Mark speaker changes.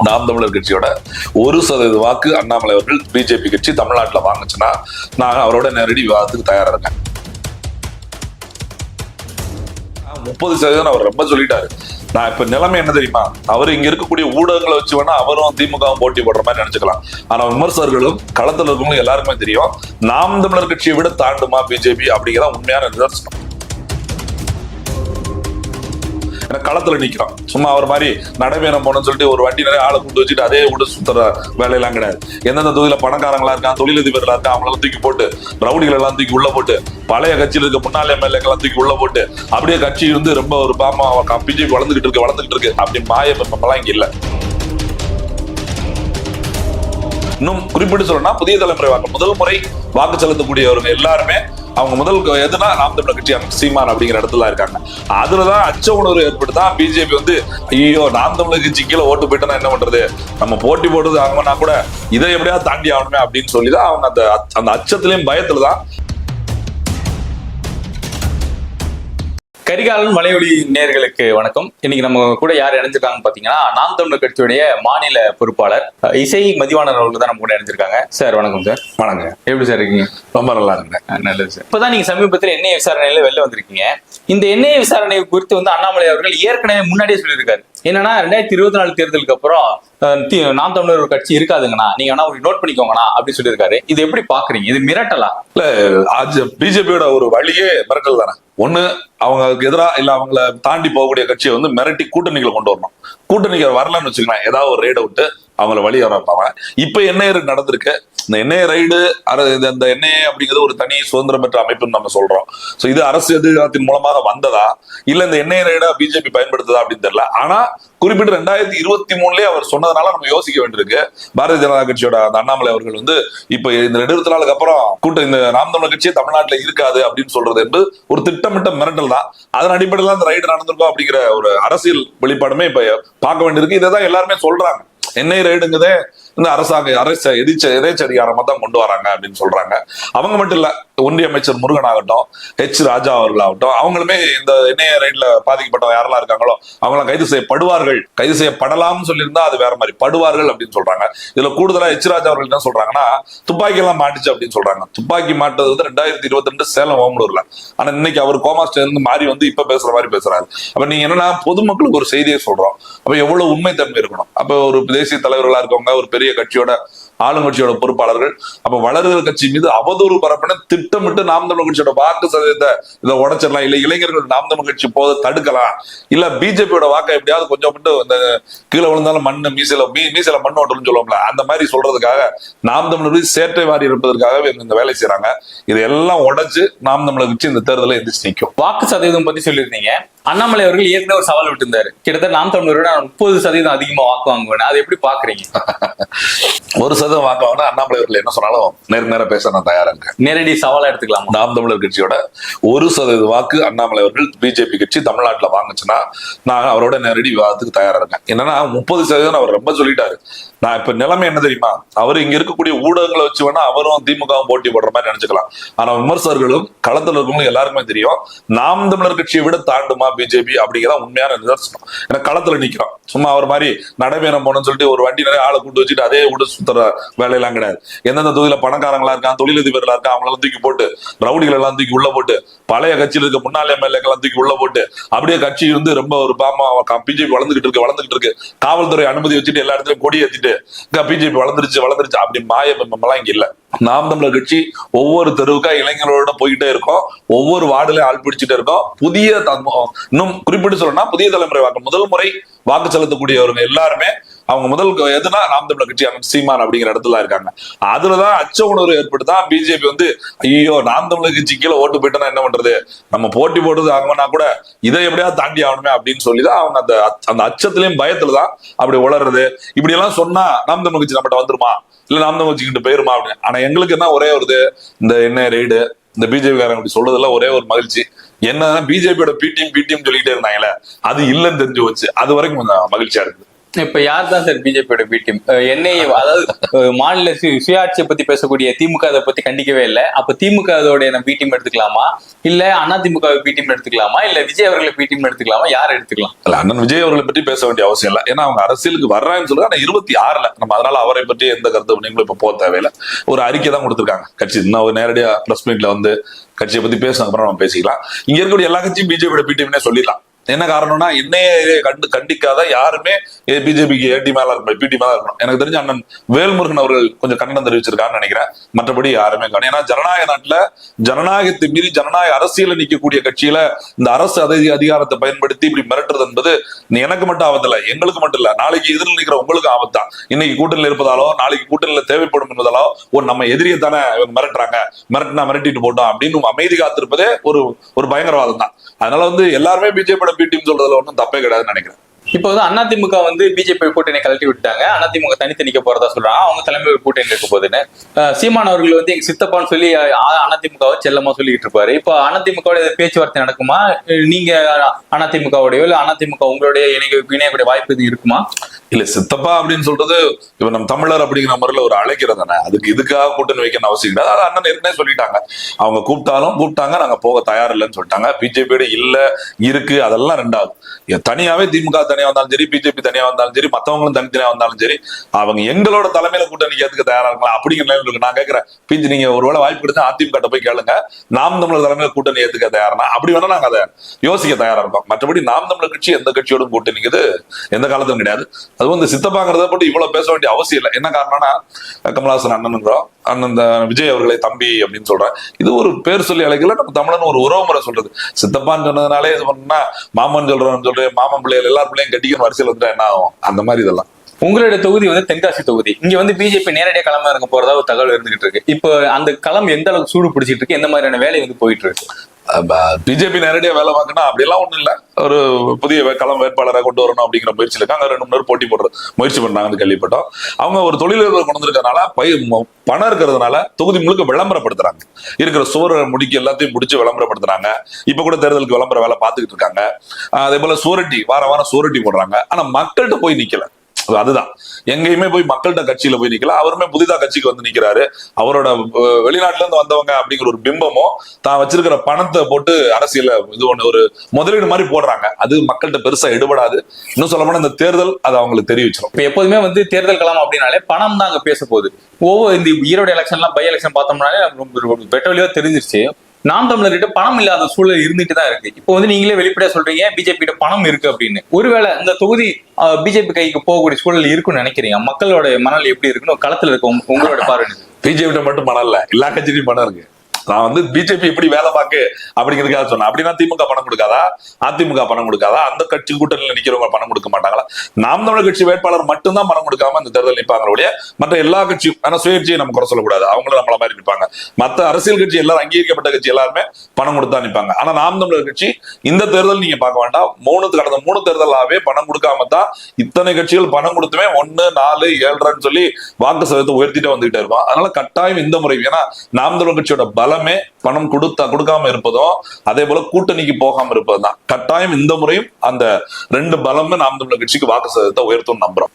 Speaker 1: நாம் தமிழர் கட்சியோட ஒரு சதவீத வாக்கு அண்ணாமலை அவர்கள் பிஜேபி கட்சி தமிழ்நாட்டுல வாங்குச்சுன்னா நான் அவரோட நேரடி விவாதத்துக்கு தயாராக இருக்கேன். முப்பது சதவீதம் அவர் ரொம்ப சொல்லிட்டாரு. நான் இப்ப நிலைமை என்ன தெரியுமா? அவர் இங்க இருக்கக்கூடிய ஊடகங்களை வச்சு வேணா அவரும் திமுகவும் போட்டி போடுற மாதிரி நினைச்சுக்கலாம். ஆனா விமர்சகர்களும் களத்துல இருக்கவங்களும் எல்லாருக்குமே தெரியும் நாம் தமிழர் கட்சியை விட தாண்டுமா பிஜேபி அப்படிங்கிறத உண்மையான நிதர்சனம். களத்துல நிக்கிறோம் சும்மா அவர் மாதிரி நடைபயணம் போகணும்னு சொல்லிட்டு ஒரு வண்டி நிறைய ஆளை கூட்டு வச்சுட்டு அதே விட சுத்துற வேலையெல்லாம் கிடையாது. எந்தெந்த தொகுதியில பணக்காரங்களா இருக்கான் தொழிலதிபர்களா இருக்கா அவங்களெல்லாம் தூக்கி போட்டு ரவுடிகள் எல்லாம் தூக்கி உள்ள போட்டு பழைய கட்சியில் இருக்க முன்னாள் எம்எல்ஏக்கெல்லாம் தூக்கி உள்ள போட்டு அப்படியே கட்சி வந்து ரொம்ப ஒரு பாமா பிஜேபி வளர்ந்துகிட்டு இருக்கு வளர்ந்துகிட்டு இருக்கு அப்படி மாய எல்லாம் இங்க இல்ல. இன்னும் குறிப்பிட்டு சொல்லணும்னா புதிய தலைமுறை வாக்கு முதல் முறை வாக்கு செலுத்தக்கூடியவங்க எல்லாருமே அவங்க முதல் எதுனா நாம் தமிழர் கட்சி சீமான் அப்படிங்கிற இடத்துல இருக்காங்க. அதுலதான் அச்ச உணர்வு ஏற்பட்டுதான் பிஜேபி வந்து ஐயோ நாம் தமிழர் கட்சி கீழே ஓட்டு போயிட்டோம்னா என்ன பண்றது? நம்ம போட்டி போடுறது ஆகணும்னா கூட இதை எப்படியாவது தாண்டி ஆகணுமே அப்படின்னு சொல்லி தான் அவங்க அந்த அந்த அச்சத்திலையும் பயத்துல தான்
Speaker 2: கரிகாலன் மலையொலி நேர்களுக்கு வணக்கம். இன்னைக்கு நம்ம கூட யார் இணைஞ்சிருக்காங்க பாத்தீங்கன்னா நாம் தமிழர் கட்சியுடைய மாநில பொறுப்பாளர் இசை மதிவாணன் அவர்கள் தான் நம்ம கூட இணைஞ்சிருக்காங்க. சார் வணக்கம் சார்.
Speaker 1: வணங்க
Speaker 2: எப்படி சார் இருக்கீங்க?
Speaker 1: ரொம்ப நல்லா
Speaker 2: அஹ், நல்லது சார். இப்பதான் நீங்க சமீபத்தில் எண்ணெய் விசாரணையில வெளில வந்திருக்கீங்க? இந்த எண்ணெய் விசாரணை குறித்து வந்து அண்ணாமலை அவர்கள் ஏற்கனவே முன்னாடியே சொல்லியிருக்காரு. என்னன்னா ரெண்டாயிரத்தி இருபத்தி நாலு தேர்தலுக்கு அப்புறம் நாம் தமிழர் ஒரு கட்சி இருக்காதுங்கண்ணா. நீங்க வேணா நோட் பண்ணிக்கோங்கண்ணா அப்படின்னு சொல்லியிருக்காரு. இது எப்படி பாக்குறீங்க? இது மிரட்டலா?
Speaker 1: இல்ல பிஜேபியோட ஒரு வழியே மிரட்டல் தானே. ஒண்ணு அவங்களுக்கு எதிரா இல்ல அவங்கள தாண்டி போகக்கூடிய கட்சியை வந்து மிரட்டி கூட்டணிகளை கொண்டு வரணும். கூட்டணிகள் வரலன்னு வச்சுக்கலாம் ஏதாவது ஒரு ரேட் விட்டு அவங்கள வழி வரப்பாங்க இப்ப என்ஐஏ நடந்திருக்கு. இந்த என்ஐஏ ரைடு அந்த என்ஐஏ அப்படிங்கிறது ஒரு தனி சுதந்திரம் பெற்ற அமைப்புன்னு நம்ம சொல்றோம். சோ இது அரசு எதிர்காலத்தின் மூலமாக வந்ததா? இல்ல இந்த என்ஐஏ ரைடா பிஜேபி பயன்படுத்துதா அப்படின்னு தெரியல. ஆனா குறிப்பிட்டு ரெண்டாயிரத்தி இருபத்தி மூணுலயே அவர் சொன்னதுனால நம்ம யோசிக்க வேண்டியிருக்கு. பாரதிய ஜனதா கட்சியோட அந்த அண்ணாமலை அவர்கள் வந்து இப்ப இந்த ரெண்டு இருபத்தி நாளுக்கு அப்புறம் கூட்டம் இந்த நாம் தமிழர் கட்சியே தமிழ்நாட்டுல இருக்காது அப்படின்னு சொல்றது என்று ஒரு திட்டமிட்ட மிரட்டல் தான். அதன் அடிப்படையில் அந்த ரைடு நடந்திருக்கும் அப்படிங்கிற ஒரு அரசியல் வெளிப்பாடுமே இப்ப பார்க்க வேண்டியிருக்கு. இதை தான் எல்லாருமே சொல்றாங்க. என்ஐ ரைடுங்கிறதே இந்த அரசாங்க அரச எதிர்ச்ச எதேச்சதிகாரமா தான் கொண்டு வராங்க அப்படின்னு சொல்றாங்க. அவங்க மட்டும் இல்ல ஒன்றிய அமைச்சர் முருகன் ஆகட்டும் ஹெச் ராஜா அவர்கள் ஆகட்டும் அவங்களுமே இந்த என்ஐஏ ரைட்ல பாதிக்கப்பட்டவங்க யாரெல்லாம் இருக்காங்களோ அவங்களாம் கைது செய்யப்படுவார்கள். கைது செய்யப்படலாம்னு சொல்லியிருந்தா அது வேற மாதிரி படுவார்கள் அப்படின்னு சொல்றாங்க. இதுல கூடுதலா ஹெச் ராஜா அவர்கள் என்ன சொல்றாங்கன்னா துப்பாக்கி எல்லாம் மாட்டுச்சு அப்படின்னு சொல்றாங்க. துப்பாக்கி மாட்டது வந்து ரெண்டாயிரத்தி இருபத்தி ரெண்டு சேலம் ஓமலூர்ல. ஆனா இன்னைக்கு அவர் கோமா ஸ்டேல இருந்து மாறி வந்து இப்ப பேசுற மாதிரி பேசுறாரு. அப்ப நீங்க என்னன்னா பொதுமக்களுக்கு ஒரு செய்தியை சொல்றோம். அப்ப எவ்வளவு உண்மை தன்மை இருக்கணும்? அப்ப ஒரு தேசிய தலைவர்களா இருக்கவங்க ஒரு பெரிய கட்சியோட ஆளுங்கட்சியோட பொறுப்பாளர்கள். அப்ப வளர்கிற கட்சி மீது அவதூறு பரப்பின திட்டமிட்டு நாம் தமிழ் கட்சியோட வாக்கு சதவீதத்தை இதை உடைச்சிடலாம். இல்ல இளைஞர்கள் நாம் தமிழ் கட்சி போத தடுக்கலாம். இல்ல பிஜேபியோட வாக்கை எப்படியாவது கொஞ்சம் மட்டும் இந்த கீழே விழுந்தாலும் மண்ணு மீசையில மீ மீசையில மண் ஓட்டணும்னு சொல்லுவோம்ல அந்த மாதிரி சொல்றதுக்காக நாம் தமிழர் சேற்றை வாரி இருப்பதற்காகவே இந்த வேலை செய்யறாங்க இதையெல்லாம் உடைச்சு நாம் தமிழர் கட்சி இந்த தேர்தலை எந்திரிச்சு நிற்கும்.
Speaker 2: வாக்கு சதவீதம் பத்தி சொல்லியிருந்தீங்க. அண்ணாமலை அவர்கள் ஏற்கனவே ஒரு சவால் விட்டுருந்தாரு. கிட்டத்தட்ட நாம் தமிழரோட முப்பது சதவீதம் அதிகமா வாக்கு வாங்குவேன். அதை எப்படி பாக்குறீங்க?
Speaker 1: ஒரு சதவீதம் வாக்கு வாங்கினா அண்ணாமலை அவர்கள் என்ன சொன்னாலும் நேருக்கு நேரம் பேச நான் தயாரா இருக்கேன்.
Speaker 2: நேரடி சவாலா எடுத்துக்கலாமா?
Speaker 1: நாம் தமிழர் கட்சியோட ஒரு சதவீத வாக்கு அண்ணாமலை அவர்கள் பிஜேபி கட்சி தமிழ்நாட்டுல வாங்குச்சுன்னா நான் அவரோட நேரடி விவாதத்துக்கு தயாரா இருக்கேன். என்னன்னா முப்பது சதவீதம் அவர் ரொம்ப சொல்லிட்டாரு. நான் இப்ப நிலைமை என்ன தெரியுமா? அவர் இங்க இருக்கக்கூடிய ஊடகங்களை வச்சு வேணா அவரும் திமுகவும் போட்டி போடுற மாதிரி நினைச்சுக்கலாம். ஆனா விமர்சகர்களும் களத்துல இருக்கவங்களும் எல்லாருக்குமே தெரியும் நாம் தமிழர் கட்சியை விட தாண்டுமா பிஜேபி அப்படிங்கிறத உண்மையான நிதர்சனம். ஏன்னா களத்துல நிக்கிறோம் சும்மா அவர் மாதிரி நடைபயணம் போனோம்னு சொல்லிட்டு ஒரு வண்டி நிறைய ஆளை கூட்டு வச்சுட்டு அதே விட சுத்துற வேலையெல்லாம் கிடையாது. எந்தெந்த தொகுதியில பணக்காரங்களா இருக்கான் தொழிலதிபர்களா இருக்கா அவங்களெல்லாம் தூக்கி போட்டு ரவுடிகள் எல்லாம் தூக்கி உள்ள போட்டு பழைய கட்சியில் இருக்க முன்னாள் எம்எல்ஏக்கெல்லாம் தூக்கி உள்ள போட்டு அப்படியே கட்சி வந்து ரொம்ப ஒரு பாமா பிஜேபி வளர்ந்துகிட்டு இருக்கு வளர்ந்துகிட்டு இருக்கு. காவல்துறை அனுமதி வச்சுட்டு எல்லா இடத்துலயும் கொடி ஏத்திட்டு பிஜேபி வளர்ந்துருச்சு வளர்ந்துருச்சு அப்படி மாய எல்லாம் இங்க இல்ல. நாம் தமிழர் கட்சி ஒவ்வொரு தெருவுக்கா இளைஞர்களோட போயிட்டே இருக்கோம். ஒவ்வொரு வார்டுலயும் ஆள் பிடிச்சிட்டே இருக்கோம். புதிய இன்னும் குறிப்பிட்டு சொல்லணும்னா புதிய தலைமுறை வாக்கு முதல் முறை வாக்கு செலுத்தக்கூடியவங்க எல்லாருமே அவங்க முதல் எதுனா நாம் தமிழர் கட்சி சீமான் அப்படிங்கிற இடத்துல இருக்காங்க. அதுலதான் அச்ச உணர்வு ஏற்பட்டு தான் பிஜேபி வந்து ஐயோ நாம் தமிழர் கட்சி கீழே ஓட்டு போயிட்டோம்னா என்ன பண்றது? நம்ம போட்டி போடுறது ஆகணும்னா கூட இதை எப்படியாவது தாண்டி ஆகணுமே அப்படின்னு சொல்லி தான் அவங்க அந்த அந்த அச்சத்திலையும் பயத்துலதான் அப்படி உளறது. இப்படி எல்லாம் சொன்னா நாம் தமிழ் கட்சி நம்மகிட்ட வந்துருமா? இல்ல நாம் தமிழ் கட்சிக்கிட்ட போயிருமா அப்படின்னு? ஆனா எங்களுக்கு என்ன ஒரே ஒரு இது இந்த என்ன ரெய்டு இந்த பிஜேபி காரங்க அப்படி சொல்றதுல ஒரே ஒரு மகிழ்ச்சி. என்னன்னா பிஜேபியோட பிடிஎம் பிடிஎம் சொல்லிட்டே இருந்தாங்களே அது இல்லைன்னு தெரிஞ்சு வச்சு அது வரைக்கும் கொஞ்சம் மகிழ்ச்சியா இருக்கு
Speaker 2: இப்ப யார் தான் சார் பிஜேபியோட பி டீம் அதாவது மாநில சு- சுயாட்சியை பத்தி பேசக்கூடிய திமுக அதை பத்தி கண்டிக்கவே இல்லை. அப்ப திமுக அதோட பி டீம் எடுத்துக்கலாமா? இல்ல அதிமுக பி டீம் எடுத்துக்கலாமா? இல்ல விஜய் அவர்களை பி டீம் எடுத்துக்கலாமா? யார் எடுத்துக்கலாம்?
Speaker 1: இல்ல அண்ணன் விஜய் அவர்களை பற்றி பேச வேண்டிய அவசியம் இல்லை. ஏன்னா அவங்க அரசியலுக்கு வர்றாங்கன்னு சொல்லுங்க. ஆனா இருபத்தி ஆறுல நம்ம அதனால அவரை பற்றி எந்த கருத்து நீங்களும் இப்ப போக தேவையில்லை. ஒரு அறிக்கை தான் கொடுத்துருக்காங்க. கட்சி இன்னும் ஒரு நேரடியா பிரஸ் மீட்ல வந்து கட்சியை பத்தி பேசின அப்புறம் நம்ம பேசிக்கலாம். இங்க இருக்கக்கூடிய எல்லா கட்சியும் பிஜேபியோட பிடிஎம்னே சொல்லிடலாம். என்ன காரணம்னா என்னையே கண்டு கண்டிக்காத யாருமே பிஜேபிக்கு ஏடி மேல இருக்கணும் பிடி மேல இருக்கணும். எனக்கு தெரிஞ்ச அண்ணன் வேல்முருகன் அவர்கள் கொஞ்சம் கண்டனம் தெரிவிச்சிருக்காருன்னு நினைக்கிறேன். மற்றபடி யாருமே காணும். ஏன்னா ஜனநாயக நாட்டுல ஜனநாயகத்தை மீறி ஜனநாயக அரசியல நிக்கக்கூடிய கட்சியில இந்த அரசு அதிக அதிகாரத்தை பயன்படுத்தி இப்படி மிரட்டுறது என்பது நீ எனக்கு மட்டும் ஆபத்தில்ல எங்களுக்கு மட்டும் இல்ல. நாளைக்கு எதிரில் நிக்கிற உங்களுக்கு ஆபத்தான். இன்னைக்கு கூட்டணியில் இருப்பதாலோ நாளைக்கு கூட்டணியில் தேவைப்படும் என்பதாலோ ஒரு நம்ம எதிரியை தானே மிரட்டுறாங்க. மிரட்டினா மிரட்டிட்டு போட்டோம் அப்படின்னு அமைதி காத்திருப்பதே ஒரு ஒரு பயங்கரவாதம் தான் அதனால வந்து எல்லாருமே பிஜேபி பி டீம் சொல்றதுல ஒன்றும் தப்பே கிடையாதுன்னு நினைக்கிறேன்.
Speaker 2: இப்போ வந்து அதிமுக வந்து பிஜேபி கூட்டணி கழட்டி விட்டாங்க அதிமுக தனித்து நிக்க போறதா சொல்றாங்க. அவங்க தலைமை கூட்டணி இருக்க போதுன்னு சீமான் அவர்கள் வந்து எங்க சித்தப்பான்னு சொல்லி அஹ் அதிமுகவை செல்லமா சொல்லிட்டு இருப்பாரு. இப்போ அதிமுக பேச்சுவார்த்தை நடக்குமா? நீங்க அதிமுகவுடையோ இல்ல அதிமுக உங்களுடைய இணைய இணையக்கூடிய வாய்ப்பு இது இருக்குமா?
Speaker 1: இல்ல சித்தப்பா அப்படின்னு சொல்றது இப்ப நம்ம தமிழர் அப்படிங்கிற முறையில ஒரு அழைக்கிறது தானே. அதுக்கு இதுக்காக கூட்டணி வைக்கணும் அவசியம் கிடையாது அது அண்ணன் ஏற்கனவே சொல்லிட்டாங்க. அவங்க கூப்பிட்டாலும் கூப்பிட்டாங்க நாங்க போக தயார் இல்லைன்னு சொல்லிட்டாங்க. பிஜேபியோட இல்ல இருக்கு அதெல்லாம் ரெண்டாவது. தனியாவே திமுக தனியா வந்தாலும் சரி பிஜேபி தனியா வந்தாலும் சரி மத்தவங்களும் தனித்தனியா வந்தாலும் சரி அவங்க எங்களோட தலைமையில கூட்டணி ஏத்துக்க தயாரா இருக்கலாம்? அப்படிங்கிற நிலையில இருக்கு. நான் கேட்கிறேன் பிஜி நீங்க ஒருவேளை வாய்ப்பு கொடுத்தா அதிமுக போய் கேளுங்க. நாம் தமிழர் தலைமையில கூட்டணி ஏத்துக்க தயாரா அப்படி வேணா நாங்க அதை யோசிக்க தயாரா இருக்கோம் மற்றபடி நாம் தமிழர் கட்சி எந்த கட்சியோடும் கூட்டணிக்குது எந்த காலத்தும் கிடையாது. அதுவும் இந்த சித்தப்பாங்கிறத போட்டு இவ்வளவு பேச வேண்டிய அவசியம் இல்லை. என்ன காரணம்னா கமலஹாசன் அண்ணனுங்கிறோம் அண்ணன் விஜய் அவர்களை தம்பி அப்படின்னு சொல்றேன் இது ஒரு பேர் சொல்லி அழைக்கல நம்ம தமிழன் ஒரு உறவு முறை சொல்றது. சித்தப்பான்னு சொன்னதுனாலே இது பண்ணா மாமன் சொல்றேன் சொல்றேன் மாமன் பிள்ளைகள் எல்லார் பிள்ளைங்க கட்டிக்கணும் வரிசையில் வந்துட்டா என்ன ஆகும்? அந்த மாதிரி இதெல்லாம்.
Speaker 2: உங்களுடைய தொகுதி வந்து தென்காசி தொகுதி. இங்க வந்து பிஜேபி நேரடியாக களம் இறங்க போறதா ஒரு தகவல் இருந்துகிட்டு இருக்கு. இப்போ அந்த களம் எந்த அளவுக்கு சூடு பிடிச்சிட்டு இருக்கு? எந்த மாதிரியான வேலை வந்து போயிட்டு இருக்கு?
Speaker 1: பிஜேபி நேரடியா வேலை பார்க்கணும் அப்படிலாம் ஒண்ணும் இல்ல. ஒரு புதிய களம் வேட்பாளரை கொண்டு வரணும் அப்படிங்கிற முயற்சி இருக்காங்க. ரெண்டு மூணு போட்டி போடுற முயற்சி பண்ணாங்கன்னு கேள்விப்பட்டோம். அவங்க ஒரு தொழிலதிபர் கொண்டு வந்திருக்கறதுனால பய பணம் இருக்கிறதுனால தொகுதி முழுக்க விளம்பரப்படுத்துறாங்க. இருக்கிற சுவரை முடிக்க எல்லாத்தையும் முடிச்சு விளம்பரப்படுத்துறாங்க. இப்ப கூட தேர்தலுக்கு விளம்பர வேலை பார்த்துக்கிட்டு இருக்காங்க. அதே போல சூரட்டி வார வாரம் சூரட்டி போடுறாங்க. ஆனா மக்கள்கிட்ட போய் நிக்கல. அதுதான். எங்கேயுமே போய் மக்கள்கிட்ட கட்சியில போய் நிக்கல. அவருமே புதிதா கட்சிக்கு வந்து நிக்கிறாரு. அவரோட வெளிநாட்டுல இருந்து வந்தவங்க அப்படிங்கிற ஒரு பிம்பமும் தான் வச்சிருக்கிற பணத்தை போட்டு அரசியல இது ஒண்ணு ஒரு முதலீடு மாதிரி போடுறாங்க. அது மக்கள்கிட்ட பெருசா எடுபடாது. இன்னும் சொல்ல போனா இந்த தேர்தல் அது அவங்களுக்கு தெரிவிச்சிடும்
Speaker 2: இப்ப எப்போதுமே வந்து தேர்தல் களம் அப்படின்னாலே பணம் தான் அங்க பேச போகுது ஒவ்வொரு இந்த ஈரோடு எலெக்ஷன்லாம் பை எலெக்ஷன் பார்த்தோம்னாலே நமக்கு தெரிஞ்சிருச்சு. நாம் தமிழர்கிட்ட பணம் இல்லாத சூழல் இருந்துட்டு தான் இருக்கு. இப்போ வந்து நீங்களே வெளிப்படையா சொல்றீங்க பிஜேபி கிட்ட பணம் இருக்கு அப்படின்னு. ஒருவேளை இந்த தொகுதி பிஜேபி கைக்கு போகக்கூடிய சூழல் இருக்குன்னு நினைக்கிறீங்க? மக்களோட மனநிலை எப்படி இருக்குன்னு களத்துல இருக்க உங்க- உங்களோட பார்வை
Speaker 1: பிஜேபி மட்டும் பணம் இல்ல. எல்லா கட்சியிலும் பணம் இருக்கு. நான் வந்து பிஜேபி எப்படி வேலை பார்க்கு அப்படிங்கிறதுக்காக சொன்னேன். அப்படின்னா திமுக பணம் கொடுக்காதா? அதிமுக பணம் கொடுக்காதா? அந்த கட்சி கூட்டணியில் நிக்கிறவங்க பணம் கொடுக்க மாட்டாங்களா? நாம் தமிழர் கட்சி வேட்பாளர் மட்டும்தான் பணம் கொடுக்காம இந்த தேர்தல் நிற்பாங்க ஒழிய மற்ற எல்லா கட்சியும் ஆனா சுயேட்சியை நம்ம குறை சொல்லக்கூடாது. அவங்களும் நம்மள மாதிரி நிற்பாங்க மற்ற அரசியல் கட்சி எல்லாரும் அங்கீகரிக்கப்பட்ட கட்சி எல்லாருமே பணம் கொடுத்தா நிற்பாங்க ஆனா நாம் தமிழர் கட்சி இந்த தேர்தல் நீங்க பார்க்க வேண்டாம். மூணு கடந்த மூணு தேர்தலாவே பணம் கொடுக்காம தான் இத்தனை கட்சிகள் பணம் கொடுத்துமே ஒன்னு நாலு ஏழரைன்னு சொல்லி வாக்கு சதவீதத்தை உயர்த்திட்டே வந்துகிட்டே இருப்பான் அதனால கட்டாயம் இந்த முறை ஏன்னா நாம் தமிழர் கட்சியோட பல பலமே பணம் கொடுத்தா கொடுக்காம இருப்பதும் அதே போல கூட்டணிக்கு போகாம இருப்பதும் தான் கட்டாயம் இந்த முறையும் அந்த ரெண்டு பலமும் நாம் தமிழர் கட்சிக்கு வாக்கு சதவீதத்தை உயர்த்தும் நம்புறோம்.